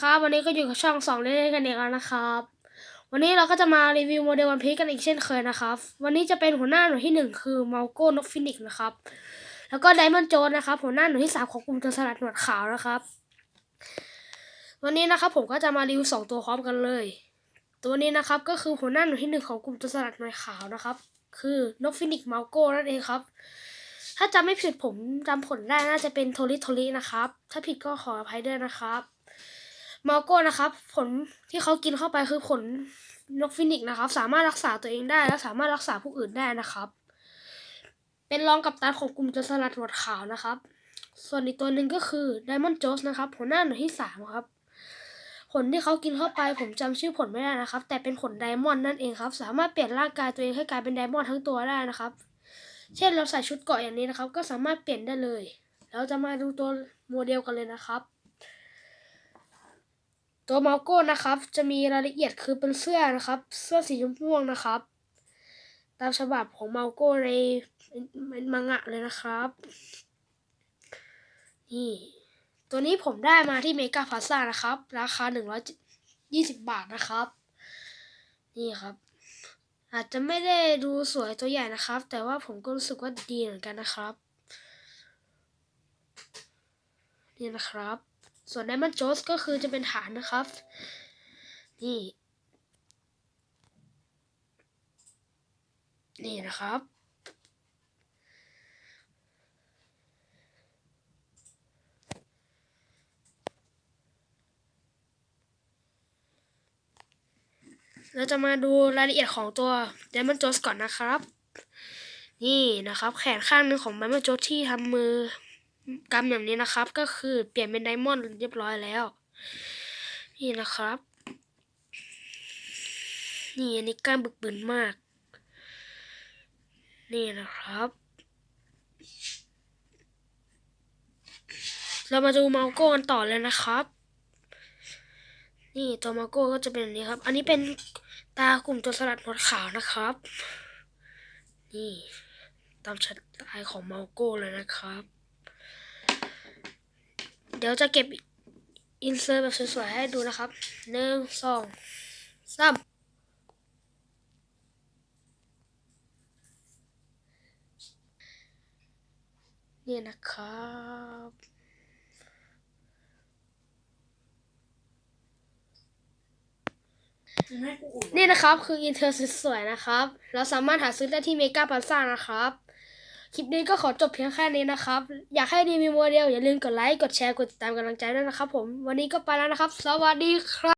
ครับวันนี้ก็อยู่กับช่องสองเล่นกันอีกแล้วนะครับ วันนี้เราก็จะมารีวิวโมเดลวันพีกันอีกเช่นเคยนะครับ วันนี้จะเป็นหัวหน้าหน่วยที่หนึ่งคือเมาโก้นกฟินิกส์นะครับ แล้วก็ไดมอนด์โจนนะครับ หัวหน้าหน่วยที่สามของกลุ่มโจรสลัดหนวดขาวนะครับ วันนี้นะครับผมก็จะมารีวิวสองตัวพร้อมกันเลย ตัวนี้นะครับก็คือหัวหน้าหน่วยที่หนึ่งของกลุ่มโจรสลัดหนวดขาวนะครับ คือนกฟินิกส์เมาโก้นั่นเองครับ ถ้าจำไม่ผิดผมจำผลได้น่าจะเป็นโทริโทรินะครับ ถ้าผิดก็ขออภัยด้วยนะครับ มาโก้นะครับ ผลที่เขากินเข้าไปคือผลนกฟินิกนะครับ สามารถรักษาตัวเองได้ และสามารถรักษาผู้อื่นได้นะครับ เป็นรองกัปตันของกลุ่มโจรสลัดหนวดขาวนะครับ ส่วนอีกตัวหนึ่งก็คือไดมอนด์โจสนะครับหัวหน้าหน่วยที่สามครับ ผลที่เขากินเข้าไปผมจำชื่อผลไม่ได้นะครับ แต่เป็นผลไดมอนด์นั่นเองครับ สามารถเปลี่ยนร่างกายตัวเองให้กลายเป็นไดมอนด์ทั้งตัวได้นะครับ เช่นเราใส่ชุดเกาะอย่างนี้นะครับ ก็สามารถเปลี่ยนได้เลย เราจะมาดูตัวโมเดลกันเลยนะครับ ตัวมาโก้นะครับ จะมีรายละเอียดคือเป็นเสื้อนะครับ เสื้อสีชมพูนะครับ ตามฉบับของมาโก้ในเป็นมังงะเลยนะครับ นี่ ตัวนี้ผมได้มาที่เมกาพาซ่านะครับ ราคาหนึ่งร้อยยี่สิบบาทนะครับ นี่ครับ อาจจะไม่ได้ดูสวยตัวใหญ่นะครับ แต่ว่าผมก็รู้สึกว่าดีเหมือนกันนะครับ นี่นะครับ ส่วนไดมอนด์โจสก็คือจะเป็นฐานนะครับ นี่ นี่นะครับ เราจะมาดูรายละเอียดของตัว Diamond Jones ก่อนนะครับ นี่นะครับ แขนข้างหนึ่งของ Diamond Jones ที่ทำมือ กำอย่างนี้นะครับ ก็คือเปลี่ยนเป็นไดมอนด์เรียบร้อยแล้ว นี่นะครับ นี่อันนี้กล้ามบึกบึนมาก นี่นะครับ เรามาดูเมาโก้กันต่อเลยนะครับ นี่ตัวมาโก้ก็จะเป็นแบบนี้ครับ อันนี้เป็นตากลุ่มโจรสลัดหนวดขาวนะครับ นี่ตามชัดลายของมาโก้เลยนะครับ เดี๋ยวจะเก็บอินเสิร์ตแบบสวยๆให้ดูนะครับหนึ่งสองสามนี่นะครับนี่นะครับคืออินเทอร์สวยๆนะครับ เราสามารถหาซื้อได้ที่เมกาพาซ่านะครับ คลิปนี้ก็ขอจบเพียงแค่นี้นะครับ อยากให้ดีมีโมเดลอย่าลืมกดไลค์ กดแชร์ กดติดตามกำลังใจด้วยนะครับผม วันนี้ก็ไปแล้วนะครับ สวัสดีครับ